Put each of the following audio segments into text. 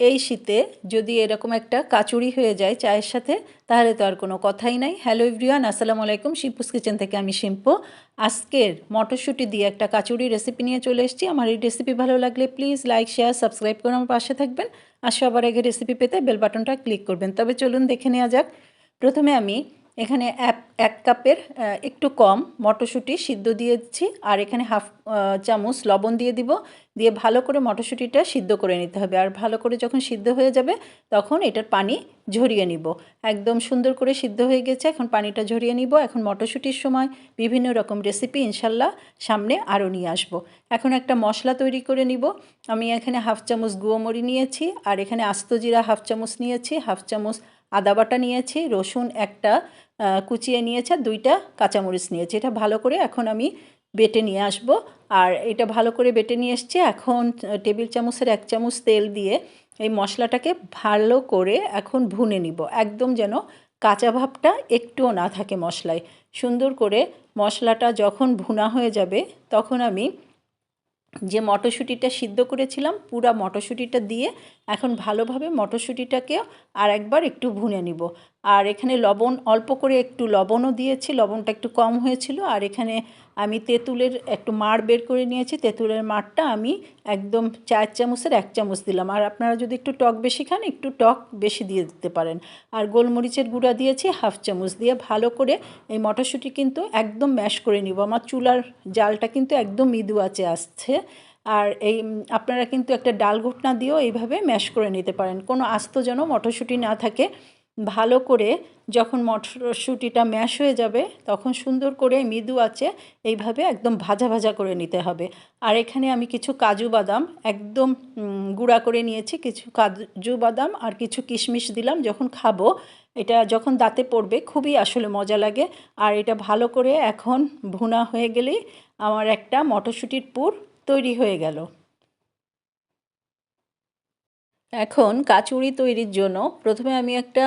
এই শীতে যদি এরকম একটা কাচুরি হয়ে যায় চায়ের সাথে, তাহলে তো আর কোনো কথাই নাই। হ্যালো ইভরিওয়ান আসসালামু আলাইকুম। শিম্পুস কিচেন থেকে আমি শিম্পু। আজকের মটরশুঁটি দিয়ে একটা কাচুরি রেসিপি নিয়ে চলে এসেছি। আমার এই রেসিপি ভালো লাগলে প্লিজ লাইক শেয়ার সাবস্ক্রাইব করে আমার পাশে থাকবেন। আর সবার আগে রেসিপি পেতে বেল বাটনটা ক্লিক করবেন। তবে চলুন দেখে নেওয়া যাক। প্রথমে আমি এখানে এক এক কাপের একটু কম মটরশুঁটি সিদ্ধ দিয়েছি, আর এখানে হাফ চামচ লবণ দিয়ে দিব, দিয়ে ভালো করে মটরশুঁটিটা সিদ্ধ করে নিতে হবে, আর ভালো করে যখন সিদ্ধ হয়ে যাবে তখন এটার পানি ঝরিয়ে নিব একদম সুন্দর করে সিদ্ধ হয়ে গেছে, এখন পানিটা ঝরিয়ে নিব, এখন মটরশুঁটির সময় বিভিন্ন রকম রেসিপি ইনশাল্লাহ সামনে আরও নিয়ে আসব। এখন একটা মশলা তৈরি করে নিব, আমি এখানে হাফ চামচ গুঁয়োমরি নিয়েছি, আর এখানে আস্ত জিরা হাফ চামচ নিয়েছি, হাফ চামচ আদা বাটা নিয়েছি, রসুন একটা কুচিয়ে নিয়েছে দুইটা কাঁচামরিচ নিয়েছি। এটা ভালো করে এখন আমি বেটে নিয়ে আসব। আর এটা ভালো করে বেটে নিয়ে এসছি এখন টেবিল চামচের এক চামচ তেল দিয়ে এই মশলাটাকে ভালো করে এখন ভুনে নিব। একদম যেন কাঁচা ভাবটা একটুও না থাকে মশলায়। সুন্দর করে মশলাটা যখন ভুনা হয়ে যাবে, তখন আমি যে মটরশুঁটিটা সিদ্ধ করেছিলাম, পুরা মটরশুঁটিটা দিয়ে এখন ভালোভাবে মটরশুঁটিটাকেও আর একবার একটু ভুনে নিব। আর এখানে লবণ, অল্প করে একটু লবণও দিয়েছি, লবণটা একটু কম হয়েছিল। আর এখানে আমি তেঁতুলের একটু মাড় বের করে নিয়েছি, তেঁতুলের মাড়টা আমি একদম চার চামচের এক চামচ দিলাম। আর আপনারা যদি একটু টক বেশি খান, একটু টক বেশি দিয়ে দিতে পারেন। আর গোলমরিচের গুঁড়া দিয়েছি হাফ চামচ দিয়ে, ভালো করে এই মটরশুঁটি কিন্তু একদম ম্যাশ করে নিব। আমার চুলার জালটা কিন্তু একদম মৃদু আছে আসছে। আর এই আপনারা কিন্তু একটা ডাল ঘুটনা দিয়েও এইভাবে ম্যাশ করে নিতে পারেন। কোনো আস্ত যেন মটরশুঁটি না থাকে ভালো করে যখন মটরশুঁটিটা ম্যাশ হয়ে যাবে, তখন সুন্দর করে মৃদু আছে এইভাবে একদম ভাজা ভাজা করে নিতে হবে। আর এখানে আমি কিছু কাজু বাদাম একদম গুঁড়া করে নিয়েছি। কিছু কাজু বাদাম আর কিছু কিশমিশ দিলাম যখন খাব। এটা যখন দাঁতে পড়বে খুবই আসলে মজা লাগে। আর এটা ভালো করে এখন ভুনা হয়ে গেলেই আমার একটা মটরশুঁটির পুর তৈরি হয়ে গেল। এখন কাচুরি তৈরির জন্য প্রথমে আমি একটা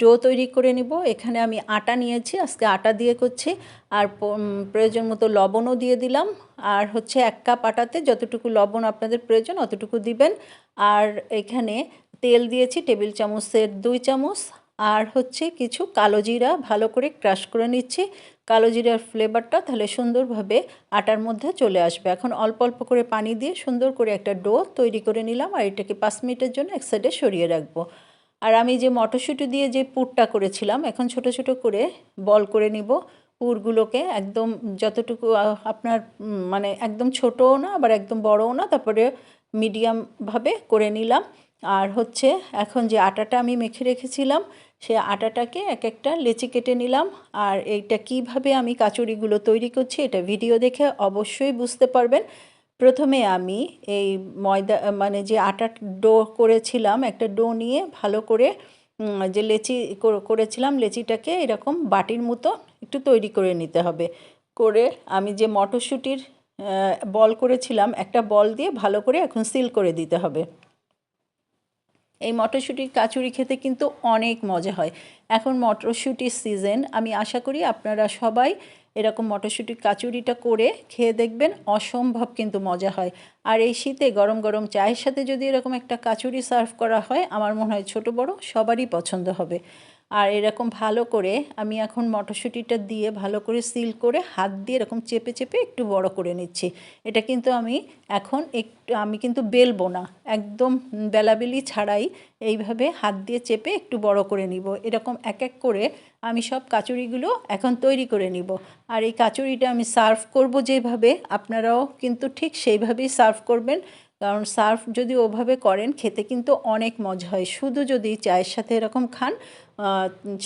ডো তৈরি করে নিব। এখানে আমি আটা নিয়েছি, আজকে আটা দিয়ে করছি। আর প্রয়োজন মতো লবণও দিয়ে দিলাম। আর হচ্ছে এক কাপ আটাতে যতটুকু লবণ আপনাদের প্রয়োজন অতটুকু দিবেন। আর এখানে তেল দিয়েছি টেবিল চামচের দুই চামচ। আর হচ্ছে কিছু কালো জিরা ভালো করে ক্রাশ করে নিচ্ছি। কালো জিরার ফ্লেভারটা তাহলে সুন্দরভাবে আটার মধ্যে চলে আসবে। এখন অল্প অল্প করে পানি দিয়ে সুন্দর করে একটা ডো তৈরি করে নিলাম আর এটাকে পাঁচ মিনিটের জন্য এক সাইডে সরিয়ে রাখব। আর আমি যে মটরশুঁটি দিয়ে যে পুরটা করেছিলাম, এখন ছোট ছোট করে বল করে নিব। পুরগুলোকে একদম যতটুকু আপনার মানে একদম ছোটও না, আবার একদম বড়ও না, তারপরে মিডিয়ামভাবে করে নিলাম। আর হচ্ছে এখন যে আটাটা আমি মেখে রেখেছিলাম, সে আটাটাকে এক একটা লেচি কেটে নিলাম। আর এইটা কীভাবে আমি কাচুরিগুলো তৈরি করছি এটা ভিডিও দেখে অবশ্যই বুঝতে পারবেন। প্রথমে আমি এই ময়দা মানে যে আটা ডো করেছিলাম, একটা ডো নিয়ে ভালো করে যে লেচি করেছিলাম লেচিটাকে এরকম বাটির মতো একটু তৈরি করে নিতে হবে। করে আমি যে মটরশুঁটির বল করেছিলাম, একটা বল দিয়ে ভালো করে এখন সিল করে দিতে হবে। এই মটরশুঁটির কাচুরি খেতে কিন্তু অনেক মজা হয়। এখন মটরশুঁটির সিজন আমি আশা করি আপনারা সবাই এরকম মটরশুঁটির কাচুরিটা করে খেয়ে দেখবেন, অসম্ভব কিন্তু মজা হয়। আর এই শীতে গরম গরম চায়ের সাথে যদি এরকম একটা কাচুরি সার্ভ করা হয়, আমার মনে হয় ছোট বড় সবারই পছন্দ হবে। আর এরকম ভালো করে আমি এখন মটরশুঁটিটা দিয়ে ভালো করে সিল করে হাত দিয়ে এরকম চেপে চেপে একটু বড় করে নিচ্ছি। এটা কিন্তু আমি এখন একটু, আমি কিন্তু বেলবো না। একদম বেলাবেলি ছাড়াই এইভাবে হাত দিয়ে চেপে একটু বড় করে নিব। এরকম এক এক করে আমি সব কাচুরিগুলো এখন তৈরি করে নিব। আর এই কাচুরিটা আমি সার্ভ করব যেভাবে, আপনারাও কিন্তু ঠিক সেইভাবেই সার্ভ করবেন। কারণ সার্ফ যদি ওভাবে করেন, খেতে কিন্তু অনেক মজা হয়। শুধু যদি চায়ের সাথে এরকম খান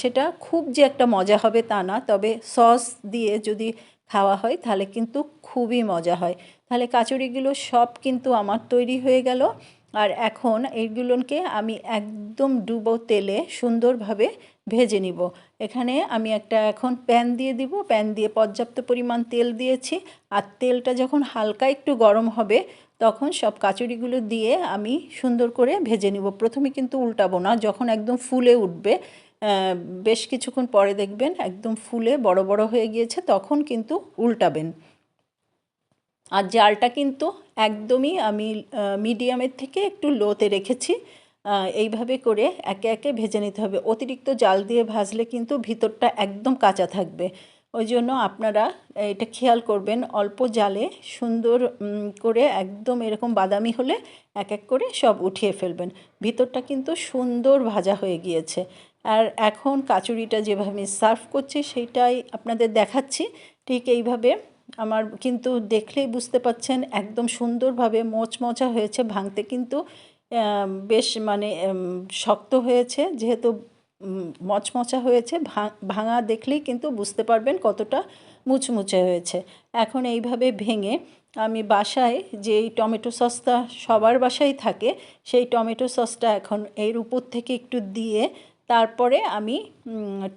সেটা খুব যে একটা মজা হবে তা না। তবে সস দিয়ে যদি খাওয়া হয়, তাহলে কিন্তু খুবই মজা হয়। তাহলে কাচুরিগুলো সব কিন্তু আমার তৈরি হয়ে গেল। আর এখন এইগুলোকে আমি একদম ডুবো তেলে সুন্দরভাবে ভেজে নিব। এখানে আমি একটা এখন প্যান দিয়ে দিব। প্যান দিয়ে পর্যাপ্ত পরিমাণ তেল দিয়েছি। আর তেলটা যখন হালকা একটু গরম হবে, তখন সব কাচুরিগুলো দিয়ে আমি সুন্দর করে ভেজে নিব। প্রথমে কিন্তু উল্টাবো না, যখন একদম ফুলে উঠবে বেশ কিছুক্ষণ পরে দেখবেন একদম ফুলে বড় বড় হয়ে গিয়েছে, তখন কিন্তু উল্টাবেন। আর জালটা কিন্তু একদমই আমি মিডিয়ামের থেকে একটু লোতে রেখেছি। এইভাবে করে একে একে ভেজে নিতে হবে। অতিরিক্ত জাল দিয়ে ভাজলে কিন্তু ভিতরটা একদম কাঁচা থাকবে। ওই জন্য আপনারা এটা খেয়াল করবেন, অল্প জালে সুন্দর করে একদম এরকম বাদামি হলে এক এক করে সব উঠিয়ে ফেলবেন। ভিতরটা কিন্তু সুন্দর ভাজা হয়ে গিয়েছে। আর এখন কাচুরিটা যেভাবে সার্ভ করছি সেইটাই আপনাদের দেখাচ্ছি। ঠিক এইভাবে আমার কিন্তু দেখলেই বুঝতে পাচ্ছেন, একদম সুন্দরভাবে মচমচা হয়েছে, ভাঙতে কিন্তু বেশ মানে শক্ত হয়েছে। যেহেতু মচমচা হয়েছে ভাঙা দেখলেই কিন্তু বুঝতে পারবেন কতটা মুচমুচে হয়েছে। এখন এইভাবে ভেঙে আমি বাসায় যেই টমেটো সসটা সবার বাসায় থাকে, সেই টমেটো সসটা এখন এর উপর থেকে একটু দিয়ে, তারপরে আমি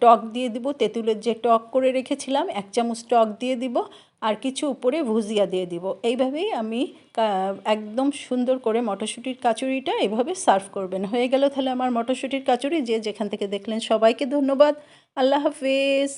টক দিয়ে দিব। তেঁতুলের যে টক করে রেখেছিলাম, এক চামচ টক দিয়ে দিব। আর কিছু উপরে ভুজিয়া দিয়ে দিব। এইভাবেই আমি একদম সুন্দর করে মটরশুঁটির কাচুরিটা এভাবে সার্ভ করবেন। হয়ে গেল তাহলে আমার মটরশুঁটির কাচুরি। যে যেখান থেকে দেখলেন সবাইকে ধন্যবাদ। আল্লাহ হাফিজ।